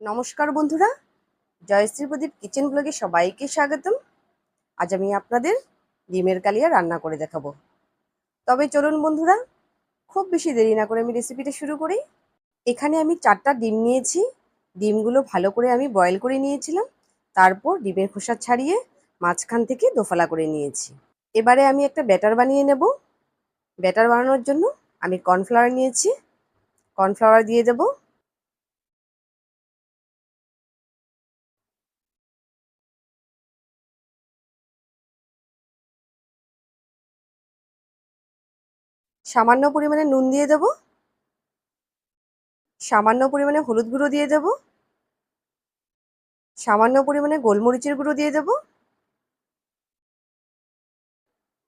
নমস্কার বন্ধুরা জয়শ্রী প্রদীপ কিচেন ব্লগে সবাইকে স্বাগতম। আজ আমি আপনাদের ডিমের কালিয়া রান্না করে দেখাবো। তবে চলুন বন্ধুরা, খুব বেশি দেরি না করে আমি রেসিপিটা শুরু করি। এখানে আমি চারটা ডিম নিয়েছি। ডিমগুলো ভালো করে আমি বয়েল করে নিয়েছিলাম। তারপর ডিমের খোসা ছাড়িয়ে মাঝখান থেকে দোফালা করে নিয়েছি। এবারে আমি একটা ব্যাটার বানিয়ে নেব। ব্যাটার বানানোর জন্য আমি কর্নফ্লাওয়ার নিয়েছি। কর্নফ্লাওয়ার দিয়ে দেবো। সামান্য পরিমাণে নুন দিয়ে দেব। সামান্য পরিমাণে হলুদ গুঁড়ো দিয়ে দেব। সামান্য পরিমাণে গোলমরিচের গুঁড়ো দিয়ে দেব।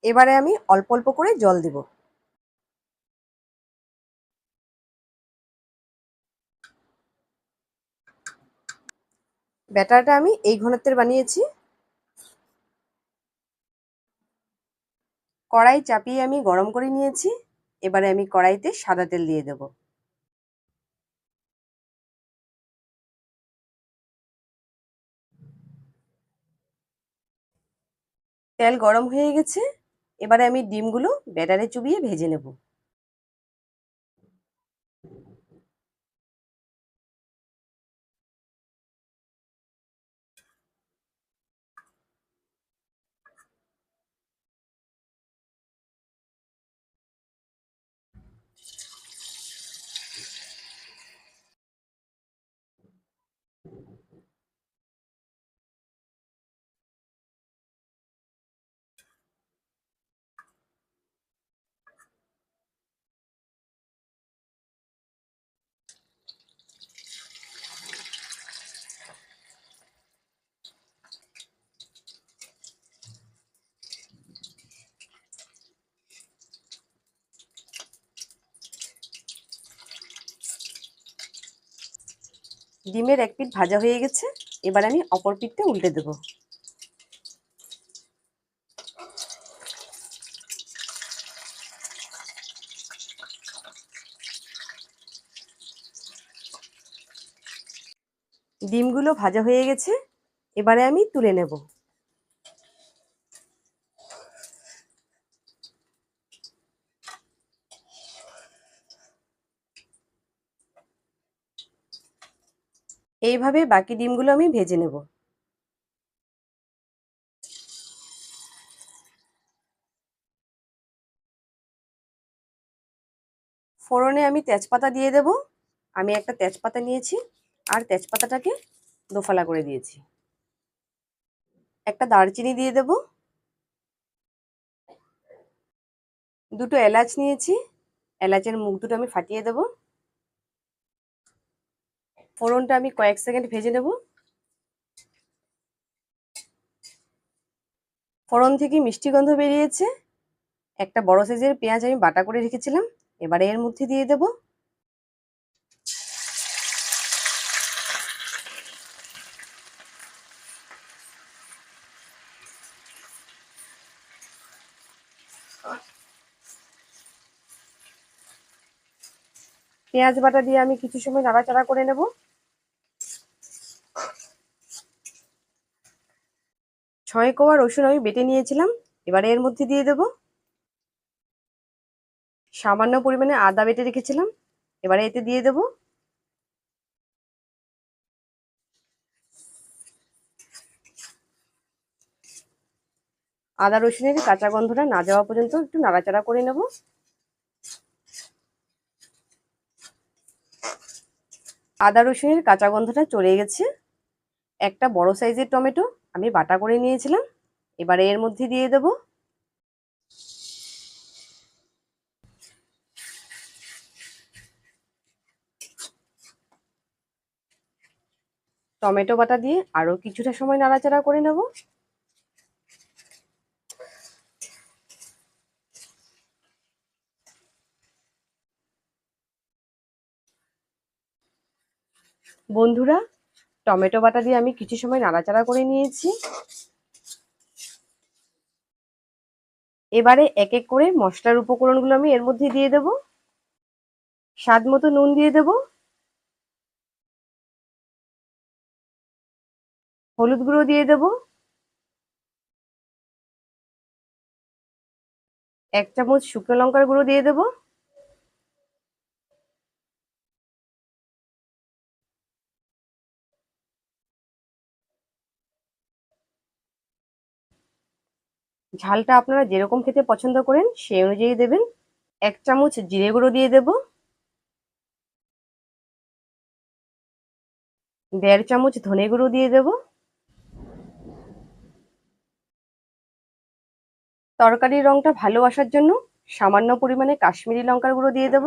এবারে আমি অল্প অল্প করে জল দেব। ব্যাটারটা আমি এই ঘনত্বের বানিয়েছি। কড়াই চাপিয়ে আমি গরম করে নিয়েছি। এবারে আমি কড়াইতে সাদা তেল দিয়ে দেব। তেল গরম হয়ে গেছে, এবারে আমি ডিমগুলো ব্যাটারে চুবিয়ে ভেজে নেব। ডিমের এক পিঠ ভাজা হয়ে গেছে, এবার আমি অপর পিঠটা উল্টে দেব। ডিমগুলো ভাজা হয়ে গেছে, এবারে আমি তুলে নেব। এইভাবে বাকি ডিমগুলো আমি ভেজে নেব। ফোড়নে আমি তেজপাতা দিয়ে দেব। আমি একটা তেজপাতা নিয়েছি আর তেজপাতাটাকে দোফালা করে দিয়েছি। একটা দারচিনি দিয়ে দেব। দুটো এলাচ নিয়েছি। এলাচের মুখ দুটো আমি ফাটিয়ে দেব। ফোড়নটা আমি কয়েক সেকেন্ড ভেজে নেব। ফোড়ন থেকে মিষ্টি গন্ধ বেরিয়েছে। একটা বড় সাইজের পেঁয়াজ আমি বাটা করে রেখেছিলাম। এবারে এর মধ্যে দিয়ে দেব। পেঁয়াজ বাটা দিয়ে আমি কিছু সময় নাড়াচাড়া করে নেব। ছয় কোয়া রসুন আমি বেটে নিয়েছিলাম, এবারে এর মধ্যে দিয়ে দেব। সামান্য পরিমাণে আদা বেটে রেখেছিলাম, এবারে এতে দিয়ে দেব। আদা রসুনের কাঁচা গন্ধটা না যাওয়া পর্যন্ত একটু নাড়াচাড়া করে নেব। আদা রসুনের কাঁচা গন্ধটা চলে গেছে। একটা বড় সাইজের টমেটো আমি বাটা করে নিয়েছিলাম। এবারে এর মধ্যে দিয়ে দেব। টমেটো বাটা দিয়ে আরও কিছুটা সময় নাড়াচাড়া করে নেব। বন্ধুরা টমেটো বাটা দিয়ে আমি কিছু সময় নাড়াচাড়া করে নিয়েছি। এবারে এক এক করে মশলার উপকরণগুলো আমি এর মধ্যে দিয়ে দেব। স্বাদ মতো নুন দিয়ে দেব। হলুদ গুঁড়ো দিয়ে দেব। এক চামচ শুকনো লঙ্কার গুঁড়ো দিয়ে দেব। ঝালটা আপনারা যেরকম খেতে পছন্দ করেন, সেই অনুযায়ী দেবেন। এক চামচ জিরে গুঁড়ো দিয়ে দেব। দেড় চামচ ধনে গুঁড়ো দিয়ে দেব। তরকারির রংটা ভালো আসার জন্য সামান্য পরিমাণে কাশ্মীরি লঙ্কার গুঁড়ো দিয়ে দেব।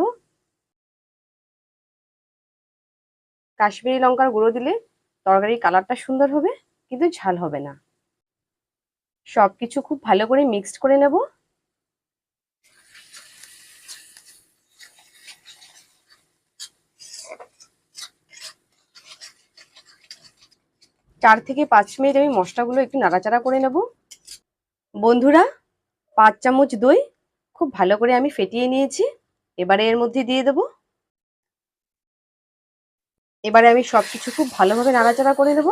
কাশ্মীরি লঙ্কার গুঁড়ো দিলে তরকারির কালারটা সুন্দর হবে, কিন্তু ঝাল হবে না। সব কিছু খুব ভালো করে মিক্সড করে নেব। চার থেকে পাঁচ মিনিট আমি মশলাগুলো একটু নাড়াচাড়া করে নেব। বন্ধুরা, পাঁচ চামচ দই খুব ভালো করে আমি ফেটিয়ে নিয়েছি। এবারে এর মধ্যে দিয়ে দেব। এবারে আমি সব কিছু খুব ভালোভাবে নাড়াচাড়া করে নেব।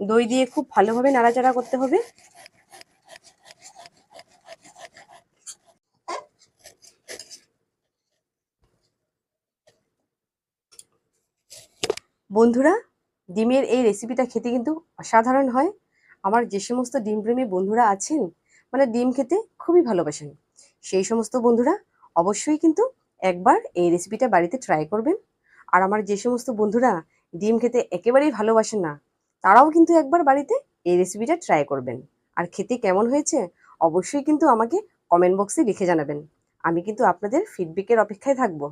দই দিয়ে খুব ভালোভাবে নাড়াচাড়া করতে হবে। বন্ধুরা, ডিমের এই রেসিপিটা খেতে কিন্তু অসাধারণ হয়। আমার যে সমস্ত ডিমপ্রেমী বন্ধুরা আছেন মানে ডিম খেতে খুবই ভালোবাসেন। সেই সমস্ত বন্ধুরা অবশ্যই কিন্তু একবার এই রেসিপিটা বাড়িতে ট্রাই করবেন। আর আমার যে সমস্ত বন্ধুরা ডিম খেতে একেবারেই ভালোবাসেন না তারাও কিন্তু একবার বাড়িতে এই রেসিপিটা ট্রাই করবেন। আর খেতে কেমন হয়েছে অবশ্যই কিন্তু আমাকে কমেন্ট বক্সে লিখে জানাবেন। আমি কিন্তু আপনাদের ফিডব্যাকের অপেক্ষায় থাকব।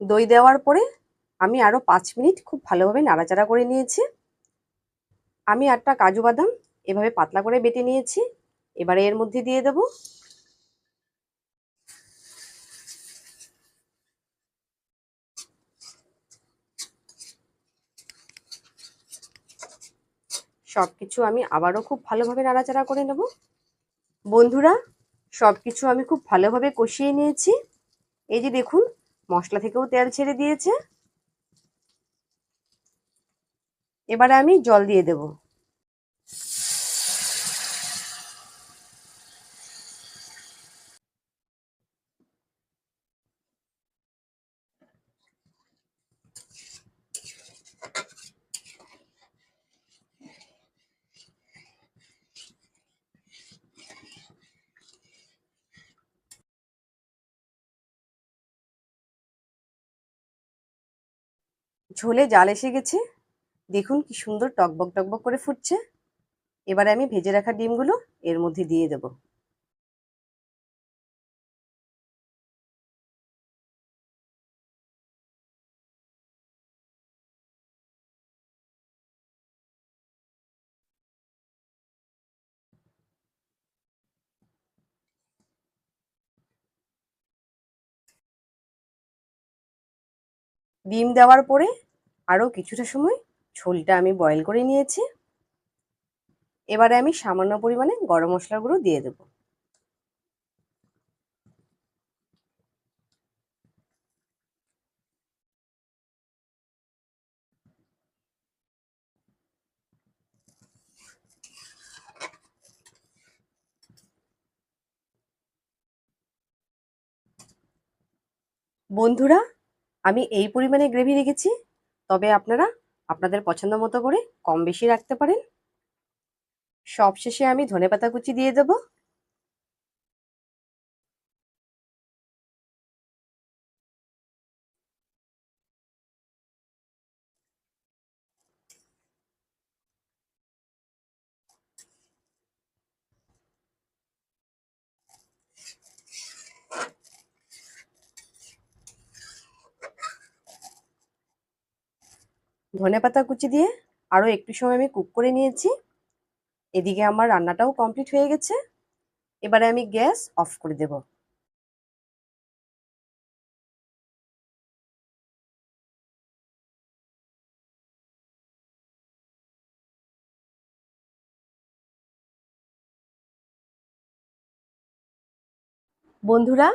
দই দেওয়ার পরে আমি আরও পাঁচ মিনিট খুব ভালোভাবে নাড়াচাড়া করে নিয়েছি। আমি আটটা কাজু বাদাম এভাবে পাতলা করে বেটে নিয়েছি। এবারে এর মধ্যে দিয়ে দেব সব কিছু আমি আবারও খুব ভালোভাবে নাড়াচাড়া করে নেব। বন্ধুরা সব কিছু আমি খুব ভালোভাবে কষিয়ে নিয়েছি। এই যে দেখুন, মশলা থেকেও তেল ছেড়ে দিয়েছে। এবারে আমি জল দিয়ে দেব। ঝোলে জাল এসে গেছে। দেখুন কি সুন্দর টকবক টকবক করে ফুটছে। এবারে আমি ভেজে রাখা ডিমগুলো এর মধ্যে দিয়ে দেব। ডিম দেওয়ার পরে আরও কিছুটা সময় ঝোলটা আমি বয়েল করে নিয়েছি। এবারে আমি সামান্য পরিমাণে গরম মশলার গুঁড়ো দিয়ে দেব। বন্ধুরা আমি এই পরিমাণে গ্রেভি রেখেছি, তবে আপনারা আপনাদের পছন্দ মতো করে কম বেশি রাখতে পারেন। সবশেষে আমি ধনে পাতা কুচি দিয়ে দেব। ধনেপাতা কুচি দিয়ে আরও একটু সময় আমি কুক করে নিয়েছি। এদিকে আমার রান্নাটাও কমপ্লিট হয়ে গেছে। এবারে আমি গ্যাস অফ করে দেব। বন্ধুরা,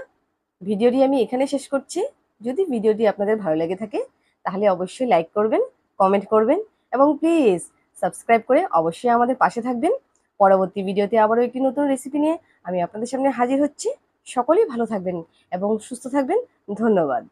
ভিডিওটি আমি এখানে শেষ করছি। যদি ভিডিওটি আপনাদের ভালো লেগে থাকে, তাহলে অবশ্যই লাইক করবেন কমেন্ট করবেন এবং প্লিজ সাবস্ক্রাইব করে অবশ্যই আমাদের পাশে থাকবেন। পরবর্তী ভিডিওতে আবারও একটি নতুন রেসিপি নিয়ে আমি আপনাদের সামনে হাজির হচ্ছি। সকলেই ভালো থাকবেন এবং সুস্থ থাকবেন। ধন্যবাদ।